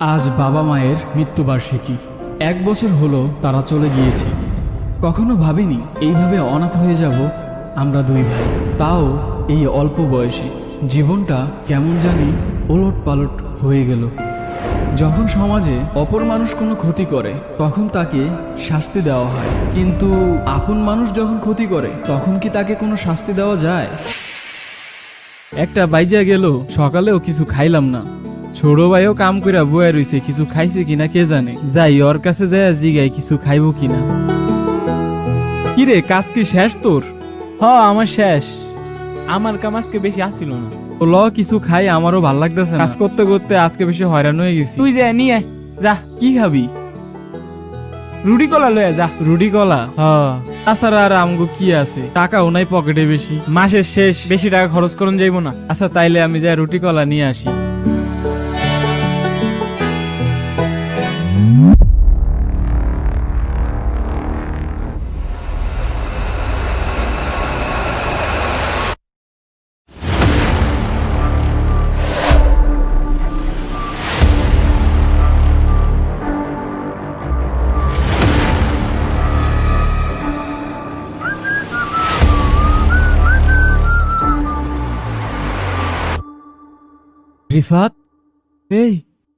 আজ বাবা মায়ের মৃত্যুবার্ষিকী। এক বছর হলো তারা চলে গিয়েছে। কখনো ভাবিনি এইভাবে অনাথ হয়ে যাব আমরা দুই ভাই। তাও এই অল্প বয়সে। জীবনটা কেমন জানি ওলট পালট হয়ে গেল। যখন সমাজে অপর মানুষ কোনো ক্ষতি করে, তখন তাকে শাস্তি দেওয়া হয়। কিন্তু আপন মানুষ যখন ক্ষতি করে, তখন কি তাকে কোনো শাস্তি দেওয়া যায়? একটা বাইজা গেল, সকালেও কিছু খাইলাম না। ছোট ভাইও কাম কইরা বয়ে রইছে কিছু খাইছে কিনা কে জানে? যাই ওর কাছে যায় জিগাই কিছু খাইবো কিনা। কিরে কাজ কি শেষ তোর? হ আমার শেষ। আমার কাম আজকে বেশি আসিল না। ও ল কিছু খাই আমারও ভালো লাগতেছে কাজ করতে করতে আজকে বেশি হয়রান হয়ে গেছি। তুই যা নিয়ে আয়, যা। কি খাবি? রুটি কলা লয়ে যা। রুটি কলা? হ। তাছাড়া আর আমগো কি আছে? টাকাও নাই পকেটে বেশি। মাসের শেষ বেশি টাকা খরচ করুন যাইব না। আচ্ছা তাইলে আমি যাই রুটি কলা নিয়ে আসি। রিফাত? এই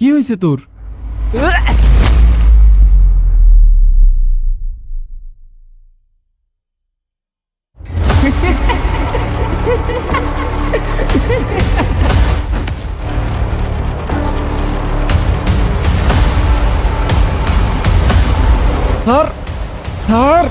কি হয়েছে তোর? Sir sir!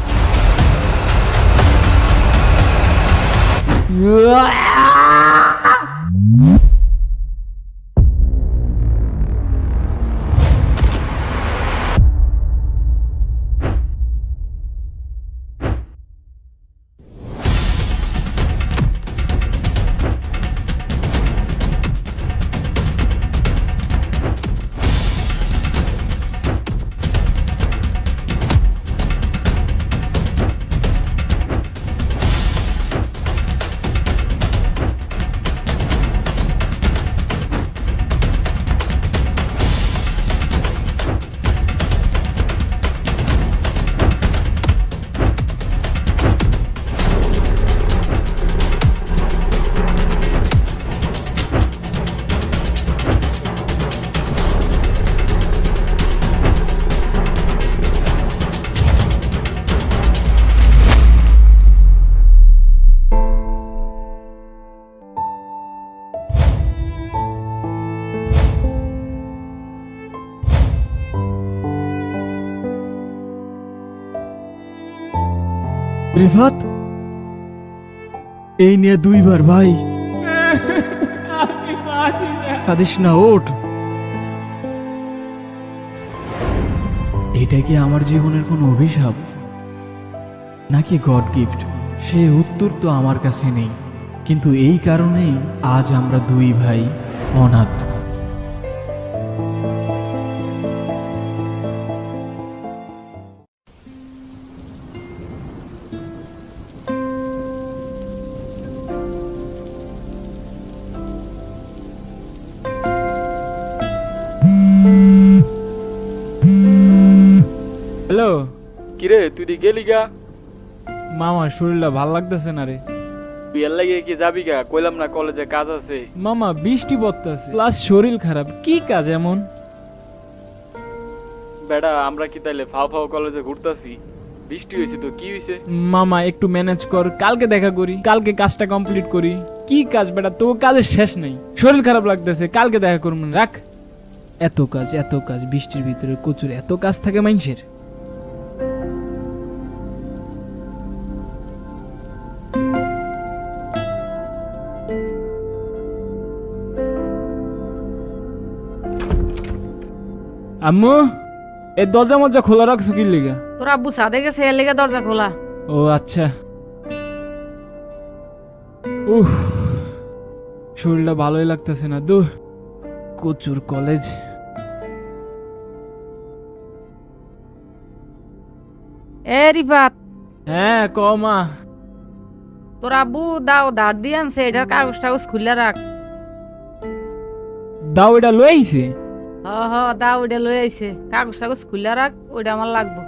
রিফাত এই নিয়ে দুইবার ভাই। কাঁদিস না, ওঠ। এটা কি আমার জীবনের কোনো অভিশাপ? নাকি গড গিফট? সে উত্তর তো আমার কাছে নেই। কিন্তু এই কারণেই আজ আমরা দুই ভাই অনাথ। কিরে তুই দি গেলি গা? মামা শরীরটা ভালো লাগতেছে না রে। তুই এর লাগে কি যাবি গা? কইলাম না কলেজে কাজ আছে। মামা বৃষ্টি পড়তেছে। প্লাস শরীর খারাপ কি কাজ এমন? বেড়া আমরা কি তাইলে ফাও ফাও কলেজে ঘুরতাছি? বৃষ্টি হয়েছে তো কি হয়েছে মামা একটু ম্যানেজ কর কালকে দেখা করি কালকে কাজটা কমপ্লিট করি। কি কাজ বেটা তো কাজের শেষ নেই। শরীর খারাপ লাগতেছে কালকে দেখা করুন রাখ। এত কাজ এত কাজ বৃষ্টির ভিতরে কচুর এত কাজ থাকে মানুষের। আম্মু এ দরজা মজা খোলা রাখছো কি লিগা? তোর আব্বু সাদে গেছে এর লেগে দরজা খোলা। ও আচ্ছা। উফ শরীরটা ভালোই লাগতেছে না দু কচুর কলেজ। এ রিফাত। হ্যাঁ কমা তোর আব্বু দাও ধার দিয়ে আনছে এটার কাগজ টাগজ খুলে রাখ। দাও এটা লই আইছে। হ দা ওইটা লই আইছে। কাগজ টাগজ খুলে রাখ ওইটা আমার লাগবো।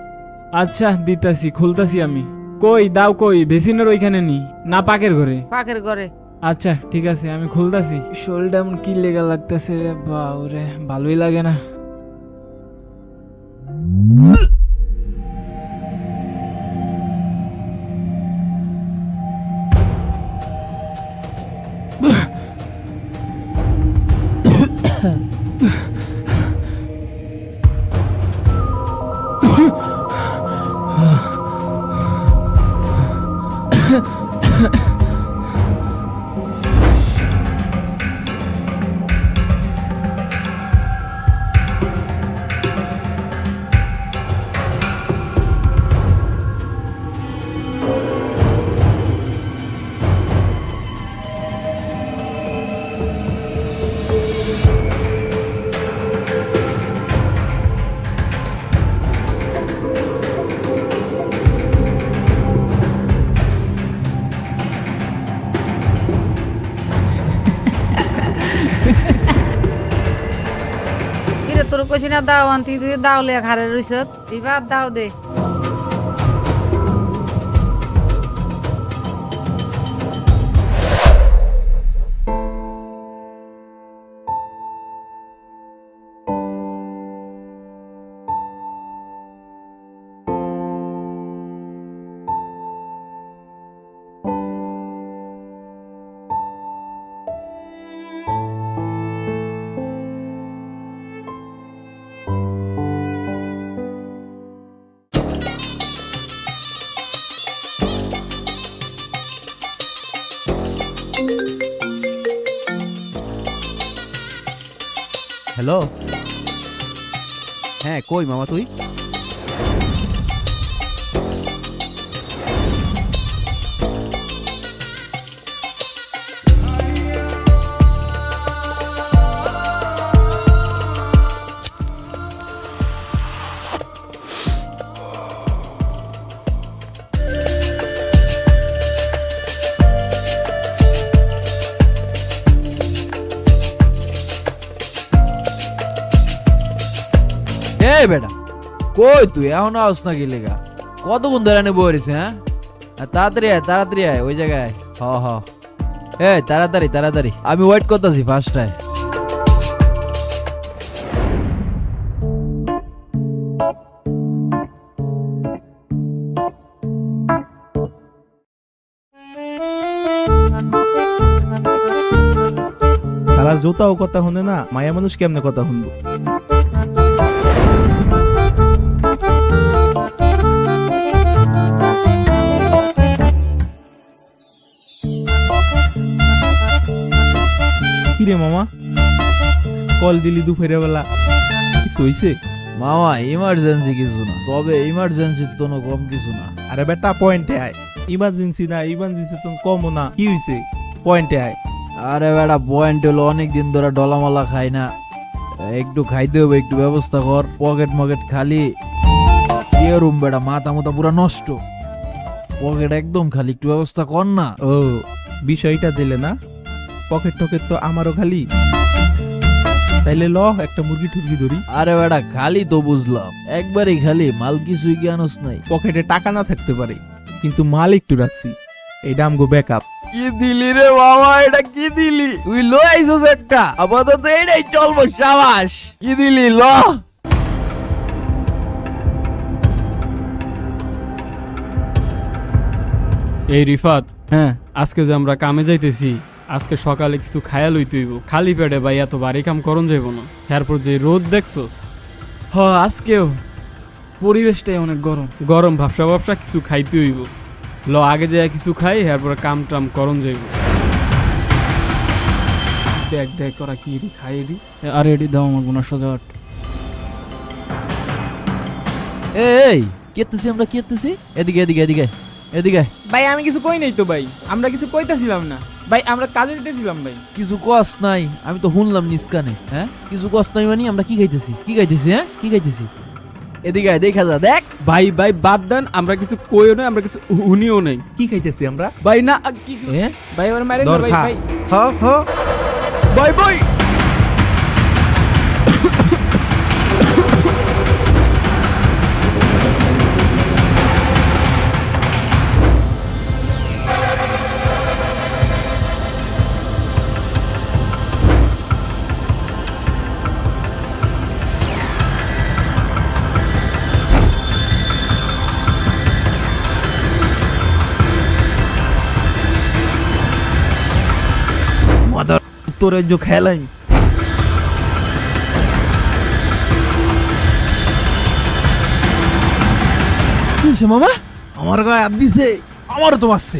আচ্ছা দিতাছি খুলতাছি আমি। কই দাও কই বেসিনের ওইখানে নি না পাকের ঘরে? পাকের ঘরে। আচ্ছা ঠিক আছে আমি খুলতাছি। শরীরটা এমন কি লেগা লাগতেছে রে বাউরে ভালোই লাগে না। কইছি না দাও আনতি তুই দাও লে ঘরে রইছত এবার দাও দে। হ্যালো হ্যাঁ কই মামা তুই? এ বেটা, কই তুই? এখন আস না গেলে গা কতক্ষণ ধরে এনে হ্যাঁ? তাড়াতাড়ি আয় তাড়াতাড়ি আয়, ওই জায়গায় হ হ। এ তাড়াতাড়ি তাড়াতাড়ি। আমি ওয়েট করতেছি ফার্স্টটায় তারার জোতাও কথা শুনে না, মায়া মানুষ কেমনে কথা শুনব? কিরে মামা? কল দিলি দুপুরে বেলা কিছু হইছে? মামা ইমার্জেন্সি কিছু না। তবে ইমার্জেন্সির তো কম কিছু না। আরে বেটা পয়েন্টে আয়। ইমার্জেন্সি না ইমার্জেন্সি তো কমও না। কি হইছে? পয়েন্টে আয়। আরে বেটা পয়েন্ট হলো অনেক দিন ধরে ডলামালা খাই না। একটু খাইতে হবে একটু ব্যবস্থা কর। পকেট মকেট খালি। কে রুম বেটা মাথা মাথা পুরো নষ্ট। পকেট একদম খালি একটু ব্যবস্থা কর না। ও বিষয়টা দিলে না? পকেট টকেট তো আমারও খালি। তাইলে ল একটা মুরগি টুরগি ধরি। আরে বেটা খালি তো বুঝলাম। একবারই খালি মাল কিছুই কি আনস নাই। পকেটে টাকা না থাকতে পারে কিন্তু মাল একটু রাখছি। এইটা আমগো ব্যাকআপ কি দিলি রে বাবা এটা কি দিলি? তুই লো আইসস একটা। আপাতত এটাই চলবো সাবাস। কি দিলি ল? এই রিফাত হ্যাঁ। আজকে যে আমরা কামে যাইতেছি আজকে সকালে কিছু খায়া লইতে হইব। খালি পেটে ভাই এত বাড়ি কাম করন যাইব না। এরপর যে রোদ দেখছস? হ আজকেও। পরিবেশটাই অনেক গরম। গরম ভাবসা ভাবসা কিছু খাইতে হইব। ল আগে যায় কিছু খাই এরপর কাম টাম করন যাইব। দেখ দেখ ওরা কি এডি খাই এডি আর এডি দাও আমার গুনা সজাট এই কেতেছি আমরা কেতেছি এদিকে এদিকে এদিকে। এদিকে ভাই আমি কিছু কই নাই তো ভাই। আমরা কিছু কইতাছিলাম না। ভাই আমরা কাজে যেতেছিলাম ভাই। কিছু কস নাই আমি তো শুনলাম নিস্কানে হ্যাঁ? কিছু কস নাই মানে আমরা কি খাইতেছি? কি খাইতেছি হ্যাঁ? কি খাইতেছি? এদিকে দেখা যা দেখ। ভাই ভাই বাদ দেন আমরা কিছু কইও নাই আমরা কিছু উনিও নাই। কি খাইতেছি আমরা? ভাই না কি? ভাই ওর ধর ভাই ভাই। খ খ। ভাই ভাই। তোর রাজ্য খেলাই কি হয়েছে মামা? আমার গায়ে হাত দিছে। আমারও তো মারছে।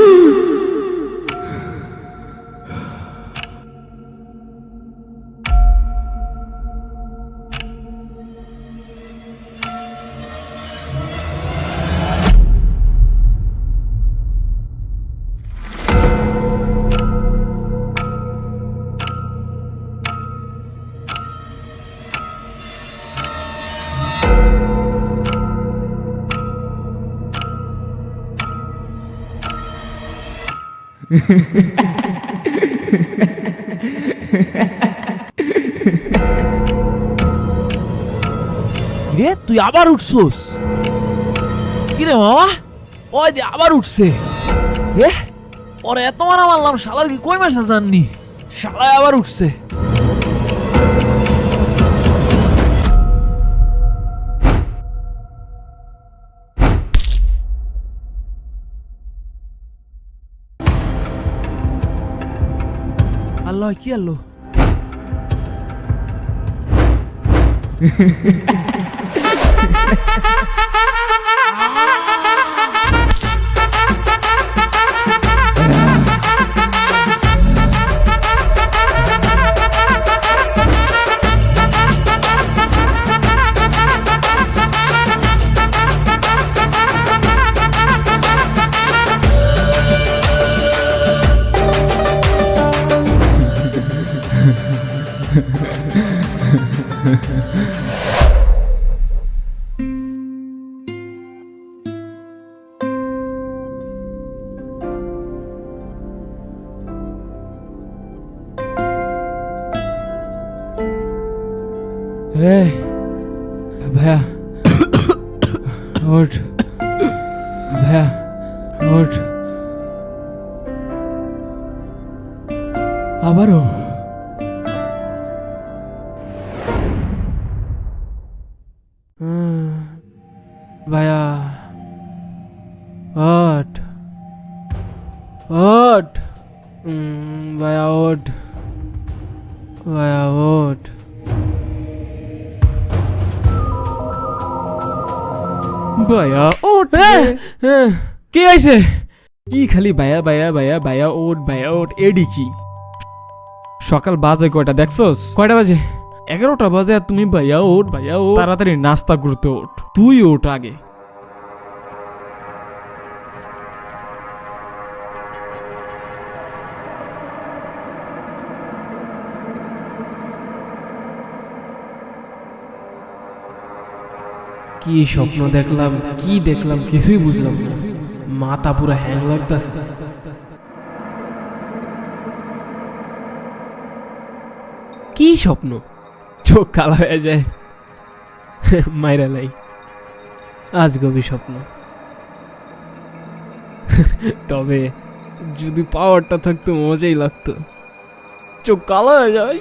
রে, তুই আবার উঠছোস? কিরে মামা? ওই যে আবার উঠছে। এ ওরে, এত মারা মারলাম, শালার কি কই মাসে জাননি? শালায় আবার উঠছে। আল্লাহ কি আল্লাহ এই ভাইয়া ওঠ ভাইয়া ওঠ আবারও উম, ভাইয়া ওঠ ওঠ উম, ভাইয়া ওঠ ভাইয়া ওঠ ভাইয়া ওট কে আইছে? কি খালি ভাইয়া ভাইয়া ভাইয়া ভাইয়া ওট ভাইয়া ওট এডি কি? সকাল বাজে কয়টা দেখছস? কয়টা বাজে? এগারোটা বাজে তুমি ভাইয়া ওট ভাইয়া ওট তাড়াতাড়ি নাস্তা করতে ওঠ। তুই ওঠ আগে। কি স্বপ্ন দেখলাম, কি দেখলাম, কিছুই বুঝলাম না। মাথা পুরো হ্যাং লাগতেছে। কি স্বপ্ন? চোখ কালা হয়ে যায়। মাইরা লাই। আজ গভীর স্বপ্ন। তবে যদি পাওয়ারটা থাকতো, মজাই লাগতো। চোখ কালো হয়ে যায়।